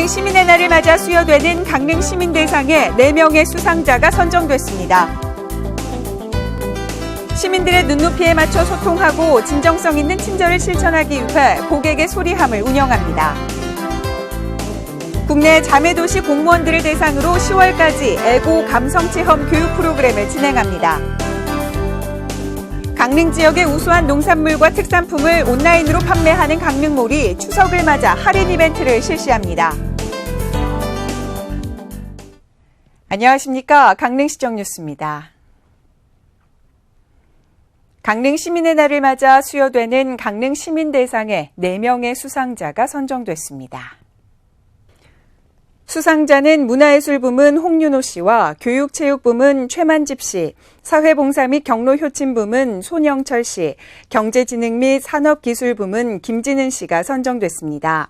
강릉 시민의 날을 맞아 수여되는 강릉 시민 대상에 4명의 수상자가 선정됐습니다. 시민들의 눈높이에 맞춰 소통하고 진정성 있는 친절을 실천하기 위해 고객의 소리함을 운영합니다. 국내 자매도시 공무원들을 대상으로 10월까지 애고 감성체험 교육 프로그램을 진행합니다. 강릉 지역의 우수한 농산물과 특산품을 온라인으로 판매하는 강릉몰이 추석을 맞아 할인 이벤트를 실시합니다. 안녕하십니까. 강릉시정 뉴스입니다. 강릉 시민의 날을 맞아 수여되는 강릉 시민 대상에 4명의 수상자가 선정됐습니다. 수상자는 문화예술 부문 홍윤호 씨와 교육체육 부문 최만집 씨, 사회봉사 및 경로효친 부문 손영철 씨, 경제지능 및 산업기술 부문 김진은 씨가 선정됐습니다.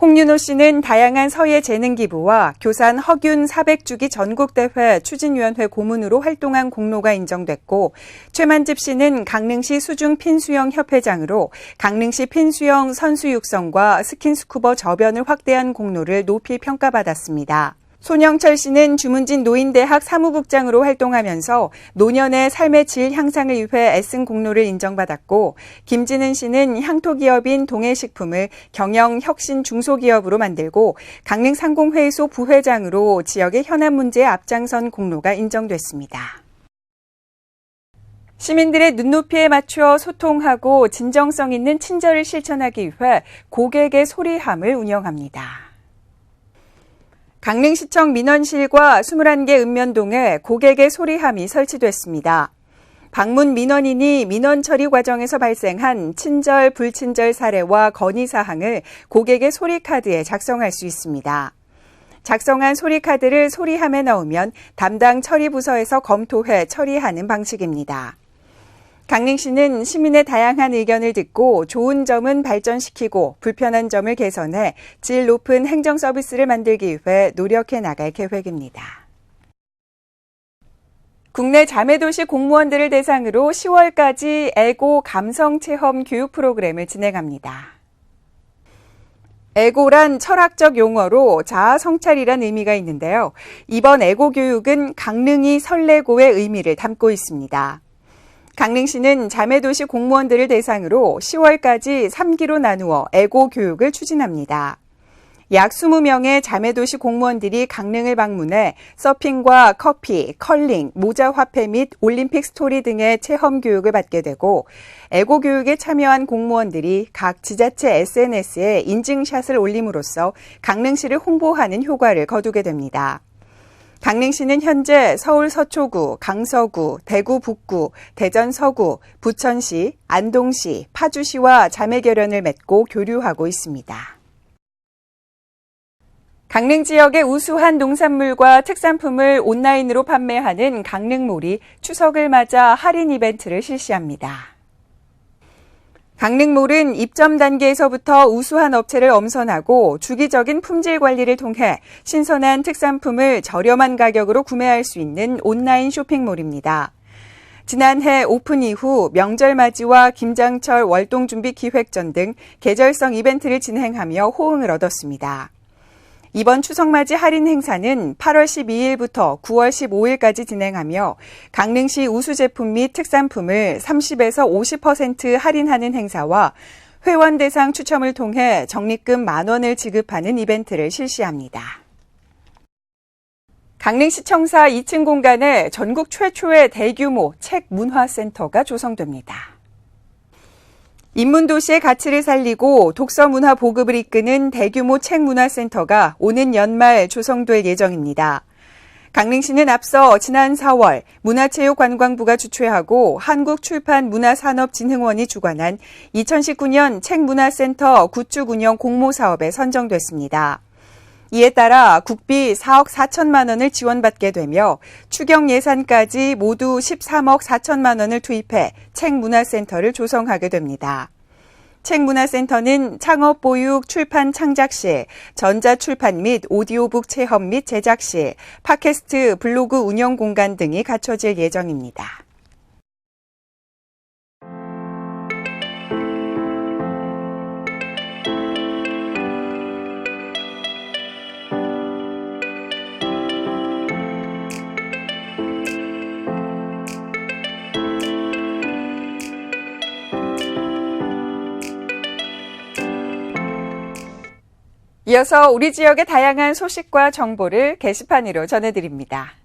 홍윤호 씨는 다양한 서예 재능 기부와 교산 허균 400주기 전국대회 추진위원회 고문으로 활동한 공로가 인정됐고 최만집 씨는 강릉시 수중 핀수영 협회장으로 강릉시 핀수영 선수 육성과 스킨스쿠버 저변을 확대한 공로를 높이 평가받았습니다. 손영철 씨는 주문진 노인대학 사무국장으로 활동하면서 노년의 삶의 질 향상을 위해 애쓴 공로를 인정받았고 김진은 씨는 향토기업인 동해식품을 경영 혁신 중소기업으로 만들고 강릉 상공회의소 부회장으로 지역의 현안 문제에 앞장선 공로가 인정됐습니다. 시민들의 눈높이에 맞추어 소통하고 진정성 있는 친절을 실천하기 위해 고객의 소리함을 운영합니다. 강릉시청 민원실과 21개 읍면동에 고객의 소리함이 설치됐습니다. 방문 민원인이 민원 처리 과정에서 발생한 친절, 불친절 사례와 건의 사항을 고객의 소리 카드에 작성할 수 있습니다. 작성한 소리 카드를 소리함에 넣으면 담당 처리 부서에서 검토해 처리하는 방식입니다. 강릉시는 시민의 다양한 의견을 듣고 좋은 점은 발전시키고 불편한 점을 개선해 질 높은 행정 서비스를 만들기 위해 노력해 나갈 계획입니다. 국내 자매도시 공무원들을 대상으로 10월까지 애고 감성 체험 교육 프로그램을 진행합니다. 애고란 철학적 용어로 자아 성찰이란 의미가 있는데요. 이번 애고 교육은 강릉이 설레고의 의미를 담고 있습니다. 강릉시는 자매도시 공무원들을 대상으로 10월까지 3기로 나누어 애고 교육을 추진합니다. 약 20명의 자매도시 공무원들이 강릉을 방문해 서핑과 커피, 컬링, 모자 화폐 및 올림픽 스토리 등의 체험 교육을 받게 되고 애고 교육에 참여한 공무원들이 각 지자체 SNS에 인증샷을 올림으로써 강릉시를 홍보하는 효과를 거두게 됩니다. 강릉시는 현재 서울 서초구, 강서구, 대구 북구, 대전 서구, 부천시, 안동시, 파주시와 자매 결연을 맺고 교류하고 있습니다. 강릉 지역의 우수한 농산물과 특산품을 온라인으로 판매하는 강릉몰이 추석을 맞아 할인 이벤트를 실시합니다. 강릉몰은 입점 단계에서부터 우수한 업체를 엄선하고 주기적인 품질 관리를 통해 신선한 특산품을 저렴한 가격으로 구매할 수 있는 온라인 쇼핑몰입니다. 지난해 오픈 이후 명절 맞이와 김장철 월동 준비 기획전 등 계절성 이벤트를 진행하며 호응을 얻었습니다. 이번 추석맞이 할인 행사는 8월 12일부터 9월 15일까지 진행하며 강릉시 우수 제품 및 특산품을 30에서 50% 할인하는 행사와 회원 대상 추첨을 통해 적립금 만 원을 지급하는 이벤트를 실시합니다. 강릉시청사 2층 공간에 전국 최초의 대규모 책 문화센터가 조성됩니다. 인문도시의 가치를 살리고 독서 문화 보급을 이끄는 대규모 책문화센터가 오는 연말 조성될 예정입니다. 강릉시는 앞서 지난 4월 문화체육관광부가 주최하고 한국출판문화산업진흥원이 주관한 2019년 책문화센터 구축 운영 공모 사업에 선정됐습니다. 이에 따라 국비 4억 4천만 원을 지원받게 되며 추경 예산까지 모두 13억 4천만 원을 투입해 책문화센터를 조성하게 됩니다. 책문화센터는 창업 보육 출판 창작실, 전자출판 및 오디오북 체험 및 제작실, 팟캐스트 블로그 운영 공간 등이 갖춰질 예정입니다. 이어서 우리 지역의 다양한 소식과 정보를 게시판으로 전해드립니다.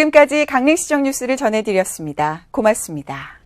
지금까지 강릉시정 뉴스를 전해드렸습니다. 고맙습니다.